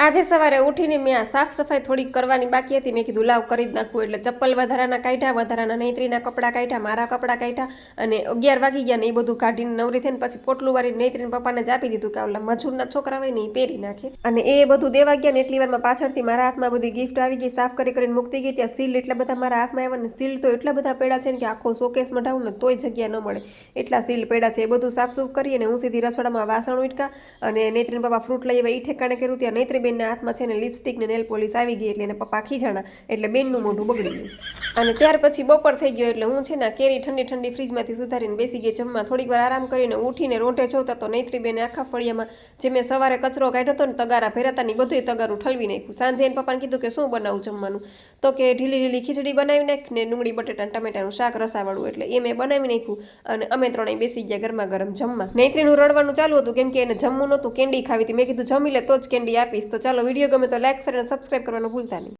આજે સવારે ઉઠીને મેં આ સાફ સફાઈ થોડીક કરવાની બાકી હતી. મેં કીધું, લાવ કરી જ નાખું. એટલે ચપ્પલ વધારાના કાઢ્યા, વધારાના નૈત્રીના કપડાં કાઢ્યા, મારા કપડાં કાઢ્યા અને અગિયાર વાગી ગયા ને એ બધું કાઢીને નવરી થઈને પછી પોટલું વાળી નૈત્રીને પપ્પાને જ આપી દીધું કે ઓલા મજૂરના છોકરા હોય ને એ પહેરી નાખે. અને એ બધું દેવા ગયા ને એટલી વારમાં પાછળથી મારા હાથમાં બધી ગિફ્ટ આવી ગઈ, સાફ કરી કરીને મૂકતી ગઈ. ત્યાં સીલ એટલા બધા મારા હાથમાં આવ્યા ને સીલ તો એટલા બધા પેડા છે ને કે આખો શોકેસ મઢાવું ને તોય જગ્યા ન મળે. એટલા સીલ પેડા છે, એ બધું સાફસૂફ કરી અને હું સીધી રસોડામાં વાસણ ઉટકા અને નૈત્રીને પપ્પા ફ્રૂટ લઈ આવ્યા. એ ઠેકાણે કર્યું, ત્યાં નૈત્રીબેનના હાથમાં છે ને લિપસ્ટિક ને નેલ પોલિશ આવી ગઈ એટલે એને પપ્પા ખીજાણા. એટલે બેનનું મોઢું બગડી ગયું. અને ત્યાર પછી બપોર થઈ ગયો એટલે હું છે ને કેરી ઠંડી ઠંડી ફ્રીજમાંથી સુધારીને બેસી ગઈ, જમવા થોડીક વાર આરામ કરીને ઉઠીને રોટે જોતા તો નૈત્રીબેને આખા ફળિયામાં જે મેં સવારે કચરો કાઢ્યો હતો ને તગારા ભેરાતાની બધું તગારું ઠલવી નાખ્યું. સાંજે એને પપ્પાને કીધું કે શું બનાવું જમવાનું? તો કે ઢીલી ઢીલી ખીચડી બનાવી નાખ ને ડુંગળી, બટેટા ટમેટાનું શાક રસાવાળું એટલે એ મેં બનાવી નાખ્યું અને અમે ત્રણેય બેસી ગયા ગરમા ગરમ જમવા. નૈત્રીનું રડવાનું ચાલુ હતું કેમ કે એને જમવું નહોતું, કેન્ડી ખાવી હતી. મેં કીધું, જમી લે, તો જ કેન્ડી આપીશ. તો ચાલો, વીડિયો ગમે તો લાઈક શેર અને સબસ્ક્રાઈબ કરવાનું ભૂલતા નહીં.